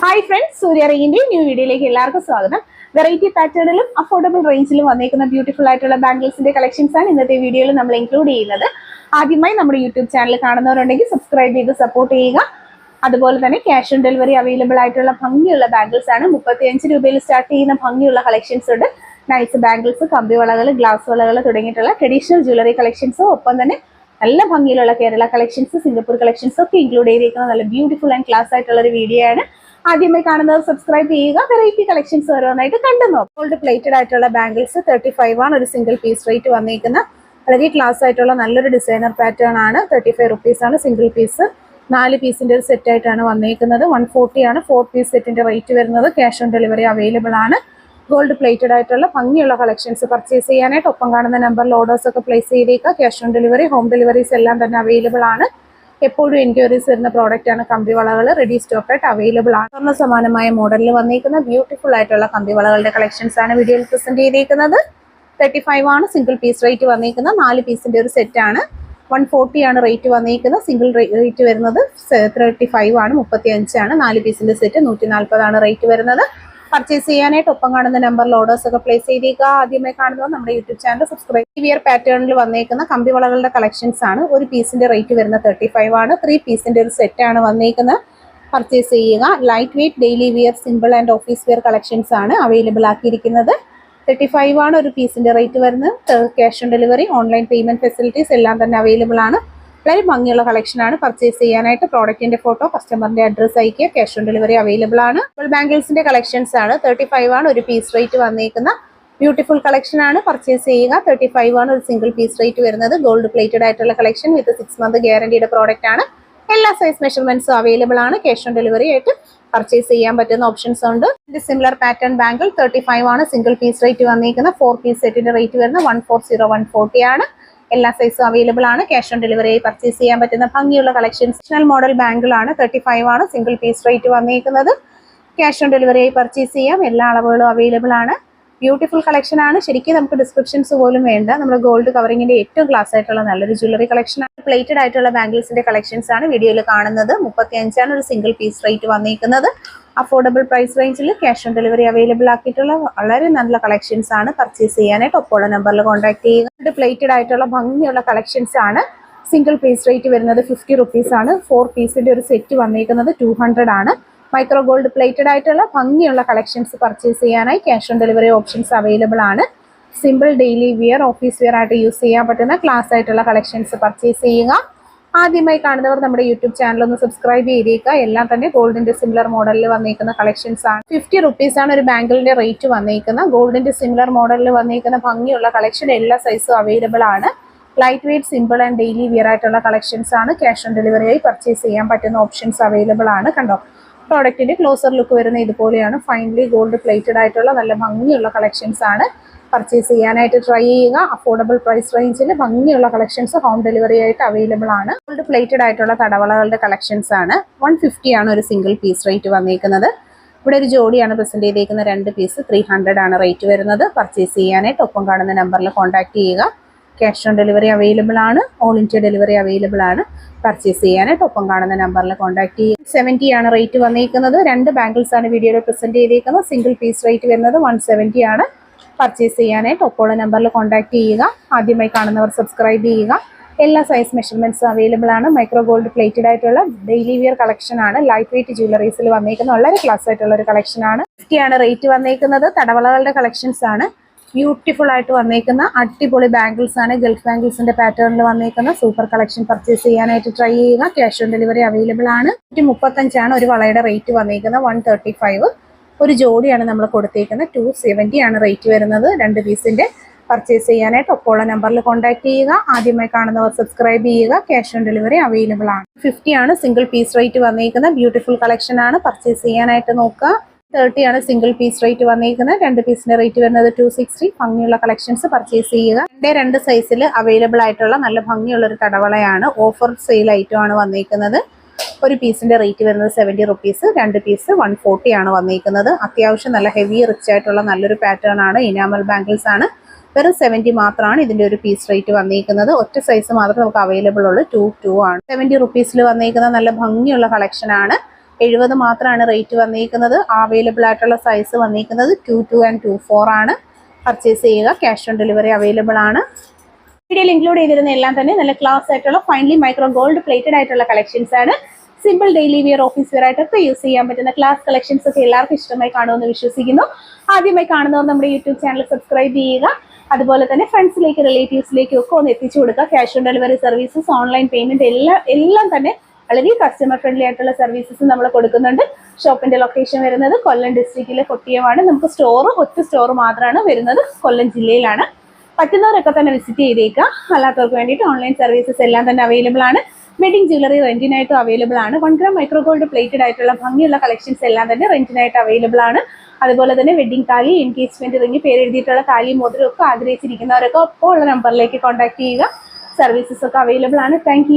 Hi friends Surya റെയിന്റെ new വീഡിയോയിലേക്ക് എല്ലാവർക്കും സ്വാഗതം. വെറൈറ്റി പാറ്റേണിലും അഫോർഡബിൾ റേഞ്ചിലും വന്നേക്കുന്ന ബ്യൂട്ടിഫുൾ ആയിട്ടുള്ള ബാംഗിൾസിന്റെ കളക്ഷൻസ് ആണ് ഇന്നത്തെ വീഡിയോയിൽ നമ്മൾ ഇൻക്ലൂഡ് ചെയ്യുന്നത്. ആദ്യമായി നമ്മുടെ യൂട്യൂബ് ചാനൽ കാണുന്നവരുണ്ടെങ്കിൽ സബ്സ്ക്രൈബ് ചെയ്ത് സപ്പോർട്ട് ചെയ്യുക. അതുപോലെ തന്നെ ക്യാഷ് ഓൺ ഡെലിവറി അവൈലബിൾ ആയിട്ടുള്ള ഭംഗിയുള്ള ബാംഗിൾസ് ആണ്. മുപ്പത്തിയഞ്ച് രൂപയിൽ സ്റ്റാർട്ട് ചെയ്യുന്ന ഭംഗിയുള്ള കളക്ഷൻസ് ഉണ്ട്. നൈസ് ബാംഗിൾസ് കമ്പി വളകൾ ഗ്ലാസ് വളകൾ തുടങ്ങിയിട്ടുള്ള ട്രഡീഷണൽ ജ്വല്ലറി കളക്ഷൻസും ഒപ്പം തന്നെ നല്ല ഭംഗിയിലുള്ള കേരള കളക്ഷൻസ് സിംഗപ്പൂർ കളക്ഷൻസ് ഒക്കെ ഇൻക്ലൂഡ് ചെയ്തിരിക്കുന്ന നല്ല ബ്യൂട്ടിഫുൾ ആൻഡ് ക്ലാസ് ആയിട്ടുള്ള ഒരു വീഡിയോ ആണ്. ആദ്യമായി കാണുന്നത് സബ്സ്ക്രൈബ് ചെയ്യുക. വെറൈറ്റി കളക്ഷൻസ് ഓരോന്നായിട്ട് കണ്ടു ഗോൾഡ് പ്ലേറ്റഡ് ആയിട്ടുള്ള ബാംഗിൾസ് തേർട്ടി ഫൈവ് ആണ് ഒരു സിംഗിൾ പീസ് റേറ്റ് വന്നിരിക്കുന്ന വളരെ ക്ലാസ് ആയിട്ടുള്ള നല്ലൊരു ഡിസൈനർ പാറ്റേൺ ആണ്. തേർട്ടി ഫൈവ് റുപ്പീസ് ആണ് സിംഗിൾ പീസ് നാല് പീസിന്റെ ഒരു സെറ്റ് ആയിട്ടാണ് വന്നിരിക്കുന്നത് വൺ ഫോർട്ടി ആണ്. ഫോർ പീസ് സെറ്റിന്റെ റേറ്റ് വരുന്നത്. ക്യാഷ് ഓൺ ഡെലിവറി അവൈലബിൾ ആണ്. ഗോൾഡ് പ്ലേറ്റഡ് ആയിട്ടുള്ള ഭംഗിയുള്ള കളക്ഷൻസ് പർച്ചേസ് ചെയ്യാനായിട്ട് ഒപ്പം കാണുന്ന നമ്പറിൽ ഓർഡേഴ്സ് ഒക്കെ പ്ലേസ് ചെയ്തേക്കുക. Cash on delivery home deliveries എല്ലാം തന്നെ അവൈലബിൾ ആണ്. എപ്പോഴും എൻക്വയറീസ് വരുന്ന പ്രോഡക്റ്റ് ആണ് കമ്പി വളകൾ റെഡി സ്റ്റോക്കായിട്ട് അവൈലബിൾ ആണ്. സ്വർണ സമാനമായ മോഡലിൽ വന്നിരിക്കുന്ന ബ്യൂട്ടിഫുൾ ആയിട്ടുള്ള കമ്പി വളകളുടെ കളക്ഷൻസ് ആണ് വീഡിയോയിൽ പ്രസന്റ് ചെയ്തിരിക്കുന്നത് തേർട്ടി ഫൈവ് ആണ് സിംഗിൾ പീസ് റേറ്റ് വന്നിരിക്കുന്നത് നാല് പീസിന്റെ ഒരു സെറ്റ് ആണ്. വൺ ഫോർട്ടി ആണ് റേറ്റ് വന്നിരിക്കുന്നത് സിംഗിൾ റേറ്റ് വരുന്നത് തേർട്ടി ഫൈവ് ആണ് മുപ്പത്തി അഞ്ചാണ് നാല് പീസിന്റെ സെറ്റ് നൂറ്റി നാൽപ്പതാണ് റേറ്റ് വരുന്നത്. പർച്ചേസ് ചെയ്യാനായിട്ട് ഒപ്പം കാണുന്ന നമ്പറിൽ ഓർഡേഴ്സ് ഒക്കെ പ്ലേസ് ചെയ്തേക്കുക ആദ്യമായി കാണുന്നത് നമ്മുടെ യൂട്യൂബ് ചാനൽ സബ്സ്ക്രൈബ് വിയർ പാറ്റേണിൽ വന്നേക്കുന്ന കമ്പി വളകളുടെ കളക്ഷൻസ് ആണ്. ഒരു പീസിന്റെ റേറ്റ് വരുന്ന തേർട്ടി ഫൈവ് ആണ്. ത്രീ പീസിന്റെ ഒരു സെറ്റ് ആണ് വന്നേക്കുന്നത്. പർച്ചേസ് ചെയ്യുക. Light weight daily wear simple and office wear collections ആണ് അവൈലബിൾ ആക്കിയിരിക്കുന്നത്. തേർട്ടി ഫൈവ് ആണ് ഒരു പീസിന്റെ റേറ്റ് വരുന്നത്. Cash on delivery online payment facilities എല്ലാം തന്നെ അവൈലബിൾ ആണ്. വളരെ ഭംഗിയുള്ള കളക്ഷൻ ആണ് പർച്ചേസ് ചെയ്യാനായിട്ട് പ്രോഡക്റ്റിന്റെ ഫോട്ടോ കസ്റ്റമറിന്റെ അഡ്രസ് അയക്കുക ക്യാഷ് ഓൺ ഡെലിവറി അവൈലബിൾ ആണ്. ഫുൾ ബാംഗിൾസിന്റെ കളക്ഷൻസ് ആണ്. തേർട്ടി ഫൈവ് ആണ് ഒരു പീസ് റേറ്റ് വന്നേക്കുന്ന ബ്യൂട്ടിഫുൾ കളക്ഷൻ ആണ്. പർച്ചേസ് ചെയ്യുക. തേർട്ടി ഫൈവ് ആണ് ഒരു സിംഗിൾ പീസ് റേറ്റ് വരുന്നത്. ഗോൾഡ് പ്ലേറ്റഡ് ആയിട്ടുള്ള കളക്ഷൻ വിത്ത് സിക്സ് മന്ത് ഗ്യാരണ്ടിയുടെ പ്രോഡക്റ്റ് ആണ്. എല്ലാ സൈസ് മെഷർമെന്റ്സും അവൈലബിൾ ആണ്. ക്യാഷ് ഓൺ ഡെലിവറി ആയിട്ട് പർച്ചേസ് ചെയ്യാൻ പറ്റുന്ന ഓപ്ഷൻസ് ഉണ്ട്. ഇതിന്റെ similar pattern bangle thirty five ആണ് സിംഗിൾ പീസ് റേറ്റ് വന്നിരിക്കുന്ന ഫോർ പീസ് സെറ്റിന്റെ റേറ്റ് വരുന്നത് one four zero one forty ആണ്. എല്ലാ സൈസും അവൈലബിൾ ആണ്. ക്യാഷ് ഓൺ ഡെലിവറി പർച്ചേസ് ചെയ്യാൻ പറ്റുന്ന ഭംഗിയുള്ള കളക്ഷൻസ് മോഡൽ ബാങ്കിൾ ആണ് തേർട്ടി ഫൈവ് ആണ് സിംഗിൾ പീസ് റേറ്റ് വന്നിരിക്കുന്നത് ക്യാഷ് ഓൺ ഡെലിവറി പർച്ചേസ് ചെയ്യാം. എല്ലാ അളവുകളും അവൈലബിൾ ആണ്. ബ്യൂട്ടിഫുൾ കളക്ഷൻ ആണ്. ശരിക്കും നമുക്ക് ഡിസ്ക്രിപ്ഷൻസ് പോലും വേണ്ട. നമ്മുടെ ഗോൾഡ് കവറിങ്ങിന്റെ ഏറ്റവും ക്ലാസ് ആയിട്ടുള്ള നല്ലൊരു ജ്വല്ലറി കളക്ഷൻ ആണ്. പ്ലേറ്റഡ് ആയിട്ടുള്ള ബാംഗിൾസിന്റെ കളക്ഷൻസ് ആണ് വീഡിയോയിൽ കാണുന്നത്. മുപ്പത്തി അഞ്ചാണ് ഒരു സിംഗിൾ പീസ് റേറ്റ് വന്നിരിക്കുന്നത് അഫോർഡബിൾ പ്രൈസ് റേഞ്ചിൽ ക്യാഷ് ഓൺ ഡെലിവറി അവൈലബിൾ ആക്കിയിട്ടുള്ള വളരെ നല്ല കളക്ഷൻസ് ആണ് പർച്ചേസ് ചെയ്യാനായിട്ട് ഒപ്പമുള്ള നമ്പറിൽ കോൺടാക്ട് ചെയ്യുക. പ്ലേറ്റഡ് ആയിട്ടുള്ള ഭംഗിയുള്ള കളക്ഷൻസ് ആണ്. സിംഗിൾ പീസ് റേറ്റ് വരുന്നത് ഫിഫ്റ്റി റുപ്പീസ് ആണ്. ഫോർ പീസിന്റെ ഒരു സെറ്റ് വന്നിരിക്കുന്നത് ടു ഹൺഡ്രഡ് ആണ്. മൈക്രോ ഗോൾഡ് പ്ലേറ്റഡ് ആയിട്ടുള്ള ഭംഗിയുള്ള കളക്ഷൻസ് പർച്ചേസ് ചെയ്യാനായി cash on delivery options available ആണ്. Simple daily wear office wear ആയിട്ട് യൂസ് ചെയ്യാൻ പറ്റുന്ന ക്ലാസ് ആയിട്ടുള്ള കളക്ഷൻസ് പർച്ചേസ് ചെയ്യുക. ആദ്യമായി കാണുന്നവർ നമ്മുടെ യൂട്യൂബ് ചാനൽ ഒന്ന് സബ്സ്ക്രൈബ് ചെയ്തേക്കുക. എല്ലാം തന്നെ ഗോൾഡിന്റെ സിമിലർ മോഡലിൽ വന്നേക്കുന്ന കളക്ഷൻസ് ആണ്. ഫിഫ്റ്റി റുപ്പീസ് ആണ് ഒരു ബാങ്കിളിന്റെ റേറ്റ് വന്നിരിക്കുന്ന ഗോൾഡിന്റെ സിമിലർ മോഡലിൽ വന്നേക്കുന്ന ഭംഗിയുള്ള കളക്ഷൻ എല്ലാ സൈസും അവൈലബിൾ ആണ്. Light weight simple and daily wear ആയിട്ടുള്ള കളക്ഷൻസ് ആണ്. ക്യാഷ് ഓൺ ഡെലിവറി ആയി പർച്ചേസ് ചെയ്യാൻ പറ്റുന്ന ഓപ്ഷൻസ് അവൈലബിൾ ആണ് കണ്ടോ? പ്രോഡക്റ്റിന്റെ ക്ലോസർ ലുക്ക് വരുന്ന ഇതുപോലെയാണ്. ഫൈനലി ഗോൾഡ് പ്ലേറ്റഡ് ആയിട്ടുള്ള നല്ല ഭംഗിയുള്ള കളക്ഷൻസ് ആണ്. പർച്ചേസ് ചെയ്യാനായിട്ട് ട്രൈ ചെയ്യുക. അഫോർഡബിൾ പ്രൈസ് റേഞ്ചിൽ ഭംഗിയുള്ള കളക്ഷൻസ് ഹോം ഡെലിവറി ആയിട്ട് അവൈലബിൾ ആണ്. ഗോൾഡ് പ്ലേറ്റഡ് ആയിട്ടുള്ള തടവളകളുടെ കളക്ഷൻസ് ആണ്. വൺ ആണ് ഒരു സിംഗിൾ പീസ് റേറ്റ് വന്നിരിക്കുന്നത് ഇവിടെ ഒരു ജോഡിയാണ് പ്രസന്റ് ചെയ്തേക്കുന്ന രണ്ട് പീസ് ത്രീ ആണ് റേറ്റ് വരുന്നത്. പർച്ചേസ് ചെയ്യാനായിട്ട് ഒപ്പം കാണുന്ന നമ്പറിൽ കോൺടാക്ട് ചെയ്യുക. ക്യാഷ് ഓൺ ഡെലിവറി അവൈലബിൾ ആണ്. ഓൾ ഇന്ത്യ ഡെലിവറി അവൈലബിൾ ആണ്. പർച്ചേസ് ചെയ്യാനായിട്ട് ഒപ്പം കാണുന്ന നമ്പറിൽ കോൺടാക്ട് ചെയ്യുക. സെവന്റി ആണ് റേറ്റ് വന്നിരിക്കുന്നത് രണ്ട് ബാങ്കിൾസ് ആണ് വീഡിയോയിൽ പ്രസന്റ് ചെയ്തിരിക്കുന്നത് സിംഗിൾ പീസ് റേറ്റ് വരുന്നത് വൺ ആണ്. പർച്ചേസ് ചെയ്യാനായിട്ട് ഒപ്പമുള്ള നമ്പറിൽ കോൺടാക്ട് ചെയ്യുക. ആദ്യമായി കാണുന്നവർ സബ്സ്ക്രൈബ് ചെയ്യുക. എല്ലാ സൈസ് മെഷർമെന്റ്സും അവൈലബിൾ ആണ്. മൈക്രോ ഗോൾഡ് പ്ലേറ്റഡ് ആയിട്ടുള്ള ഡെയിലി വിയർ കളക്ഷൻ ആണ്. ലൈറ്റ് വെയിറ്റ് ജ്വല്ലറീസിൽ വന്നേക്കുന്ന വളരെ ക്ലാസ് ആയിട്ടുള്ള ഒരു കളക്ഷൻ ആണ്. ആണ് റേറ്റ് വന്നേക്കുന്നത്. തടവളകളുടെ കളക്ഷൻസ് ആണ്. ബ്യൂട്ടിഫുൾ ആയിട്ട് വന്നേക്കുന്ന അടിപൊളി ബാംഗിൾസ് ആണ്. ഗൾഫ് ബാംഗിൾസിന്റെ പാറ്റേണിൽ വന്നേക്കുന്ന സൂപ്പർ കളക്ഷൻ പർച്ചേസ് ചെയ്യാനായിട്ട് ട്രൈ ചെയ്യുക. ക്യാഷ് ഓൺ ഡെലിവറി അവൈലബിൾ ആണ്. നൂറ്റി മുപ്പത്തഞ്ചാണ് ഒരു വളയുടെ റേറ്റ് വന്നേക്കുന്നത്. വൺ തേർട്ടി ഫൈവ് ഒരു ജോഡിയാണ് നമ്മൾ കൊടുത്തേക്കുന്നത്. ടു സെവന്റി ആണ് റേറ്റ് വരുന്നത്. രണ്ട് പീസിന്റെ പർച്ചേസ് ചെയ്യാനായിട്ട് ഒപ്പമുള്ള നമ്പറിൽ കോൺടാക്ട് ചെയ്യുക. ആദ്യമായി കാണുന്നവർ സബ്സ്ക്രൈബ് ചെയ്യുക. ക്യാഷ് ഓൺ ഡെലിവറി അവൈലബിൾ ആണ്. ഫിഫ്റ്റി ആണ് സിംഗിൾ പീസ് റേറ്റ് വന്നിരിക്കുന്ന ബ്യൂട്ടിഫുൾ കളക്ഷൻ ആണ്. പർച്ചേസ് ചെയ്യാനായിട്ട് നോക്കുക. തേർട്ടി ആണ് സിംഗിൾ പീസ് റേറ്റ് വന്നിരിക്കുന്നത് രണ്ട് പീസിന്റെ റേറ്റ് വരുന്നത് ടു സിക്സ്റ്റി ഭംഗിയുള്ള കളക്ഷൻസ് പർച്ചേസ് ചെയ്യുക. രണ്ടേ രണ്ട് സൈസിൽ അവൈലബിൾ ആയിട്ടുള്ള നല്ല ഭംഗിയുള്ള ഒരു കടവളയാണ്. ഓഫർ സെയിൽ ഐറ്റം ആണ് വന്നിരിക്കുന്നത് ഒരു പീസിന്റെ റേറ്റ് വരുന്നത് സെവന്റി റുപ്പീസ് രണ്ട് പീസ് വൺ ഫോർട്ടി ആണ് വന്നിരിക്കുന്നത് അത്യാവശ്യം നല്ല ഹെവി റിച്ച് ആയിട്ടുള്ള നല്ലൊരു പാറ്റേൺ ആണ്. ഇനാമൽ ബാംഗിൾസ് ആണ്. വെറും സെവന്റി മാത്രമാണ് ഇതിന്റെ ഒരു പീസ് റേറ്റ് വന്നിരിക്കുന്നത് ഒറ്റ സൈസ് മാത്രമേ നമുക്ക് അവൈലബിൾ ഉള്ളൂ. ടു ടു ആണ്. സെവന്റി റുപ്പീസിൽ വന്നിരിക്കുന്ന നല്ല ഭംഗിയുള്ള കളക്ഷൻ ആണ്. എഴുപത് മാത്രമാണ് റേറ്റ് വന്നിരിക്കുന്നത് അവൈലബിൾ ആയിട്ടുള്ള സൈസ് വന്നിരിക്കുന്നത് two two and two four ആണ്. പർച്ചേസ് ചെയ്യുക. ക്യാഷ് ഓൺ ഡെലിവറി അവൈലബിൾ ആണ്. വീഡിയോയിൽ ഇൻക്ലൂഡ് ചെയ്തിരുന്ന എല്ലാം തന്നെ നല്ല ക്ലാസ് ആയിട്ടുള്ള ഫൈനലി മൈക്രോ ഗോൾഡ് പ്ലേറ്റഡ് ആയിട്ടുള്ള കളക്ഷൻസ് ആണ്. Simple daily wear office wear ആയിട്ടൊക്കെ യൂസ് ചെയ്യാൻ പറ്റുന്ന ക്ലാസ് കളക്ഷൻസ് ഒക്കെ എല്ലാവർക്കും ഇഷ്ടമായി കാണുമെന്ന് വിശ്വസിക്കുന്നു. ആദ്യമായി കാണുന്നവർ നമ്മുടെ യൂട്യൂബ് ചാനൽ സബ്സ്ക്രൈബ് ചെയ്യുക. അതുപോലെ തന്നെ ഫ്രണ്ട്സിലേക്ക് റിലേറ്റീവ്സിലേക്കും ഒക്കെ ഒന്ന് എത്തിച്ചു കൊടുക്കുക. Cash on delivery services online payment എല്ലാം എല്ലാം തന്നെ വളരെ കസ്റ്റമർ ഫ്രണ്ട്ലി ആയിട്ടുള്ള സർവീസസ് നമ്മൾ കൊടുക്കുന്നുണ്ട്. ഷോപ്പിന്റെ ലൊക്കേഷൻ വരുന്നത് കൊല്ലം ഡിസ്ട്രിക്റ്റിലെ കൊട്ടിയമാണ്. നമുക്ക് സ്റ്റോർ ഒറ്റ സ്റ്റോർ മാത്രമാണ് വരുന്നത്. കൊല്ലം ജില്ലയിലാണ്. പറ്റുന്നവരൊക്കെ തന്നെ വിസിറ്റ് ചെയ്തേക്കുക. അല്ലാത്തവർക്ക് വേണ്ടിയിട്ട് ഓൺലൈൻ സർവീസസ് എല്ലാം തന്നെ അവൈലബിൾ ആണ്. വെഡിങ് ജ്വല്ലറി റെന്റിനായിട്ടും അവൈലബിൾ ആണ്. One gram micro gold plated ആയിട്ടുള്ള ഭംഗിയുള്ള കളക്ഷൻസ് എല്ലാം തന്നെ റെന്റിനായിട്ട് അവൈലബിൾ ആണ്. അതുപോലെ തന്നെ വെഡിങ് താലി എൻഗേജ്മെന്റ് റിംഗ് പേരെഴുതിയിട്ടുള്ള താലി മോതിരം ഒക്കെ ആഗ്രഹിച്ചിരിക്കുന്നവരൊക്കെ ഒപ്പമുള്ള ഉള്ള നമ്പറിലേക്ക് കോൺടാക്ട് ചെയ്യുക. സർവീസസ് ഒക്കെ അവൈലബിൾ ആണ്. താങ്ക്